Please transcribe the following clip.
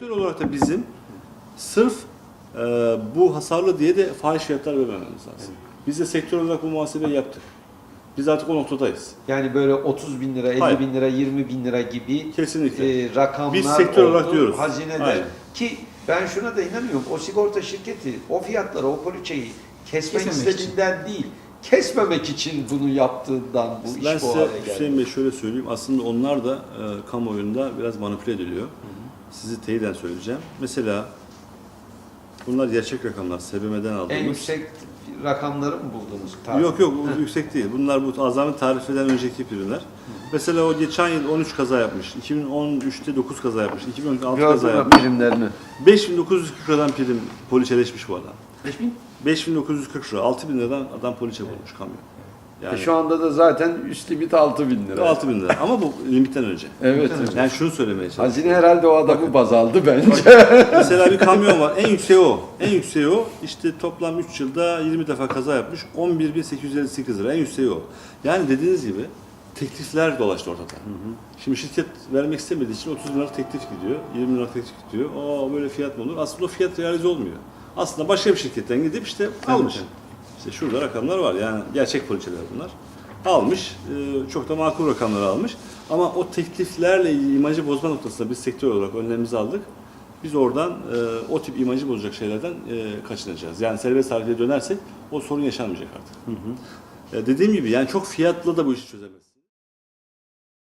Sektör olarak da bizim sırf e, bu hasarlı diye de fahiş fiyatlar vermememiz lazım. Biz de sektör olarak bu muhasebeyi yaptık. Biz artık o noktadayız. Yani böyle 30 bin lira, 50 Hayır. bin lira, 20 bin lira gibi Kesinlikle. e, rakamlar Biz sektör oldu olarak diyoruz. Hazinede. Aynen. Ki ben şuna da inanıyorum. O sigorta şirketi o fiyatları, o poliçeyi kesmek Kesmemek istediğinden değil, kesmemek için bunu yaptığından bu ben iş bu size hale geldi. Hüseyin Bey şöyle söyleyeyim. Aslında onlar da e, kamuoyunda biraz manipüle ediliyor. Sizi teyiden söyleyeceğim. Mesela bunlar gerçek rakamlar. SBM'den aldığımız. En yüksek rakamları mı buldunuz? Tarih? Yok yok o yüksek değil. Bunlar bu azami tarifeden önceki primler. Mesela o geçen yıl 13 kaza yapmış. 2013'te 9 kaza yapmış. 2016 kaza Gördüm ben yapmış. primlerini. 5940 liradan prim poliçeleşmiş bu adam. 5000? 5940 lira. 6000 liradan adam poliçe bulmuş kamyon. Yani E şu anda da zaten üst limit 6 bin lira. 6000 lira. Ama bu limitten önce. Evet. Yani şunu söylemeye çalışıyorum. Hazine herhalde o adamı baz aldı bence. Mesela bir kamyon var. En yükseği o. En yükseği o. İşte toplam 3 yılda 20 defa kaza yapmış. 11.858 lira. En yükseği o. Yani dediğiniz gibi teklifler dolaştı ortada. Şimdi şirket vermek istemediği için 30 lira teklif gidiyor. 20 lira teklif gidiyor. Aa böyle fiyat mı olur? Aslında o fiyat realize olmuyor. Aslında başka bir şirketten gidip işte almış. İşte şurada rakamlar var. Yani gerçek poliçeler bunlar. Almış. e, Çok da makul rakamlar almış. Ama o tekliflerle imajı bozma noktasında biz sektör olarak önlemimizi aldık. Biz oradan e, o tip imajı bozacak şeylerden e, kaçınacağız. Yani serbest tarife dönersek o sorun yaşanmayacak artık. E, dediğim gibi yani çok fiyatla da bu işi çözemez.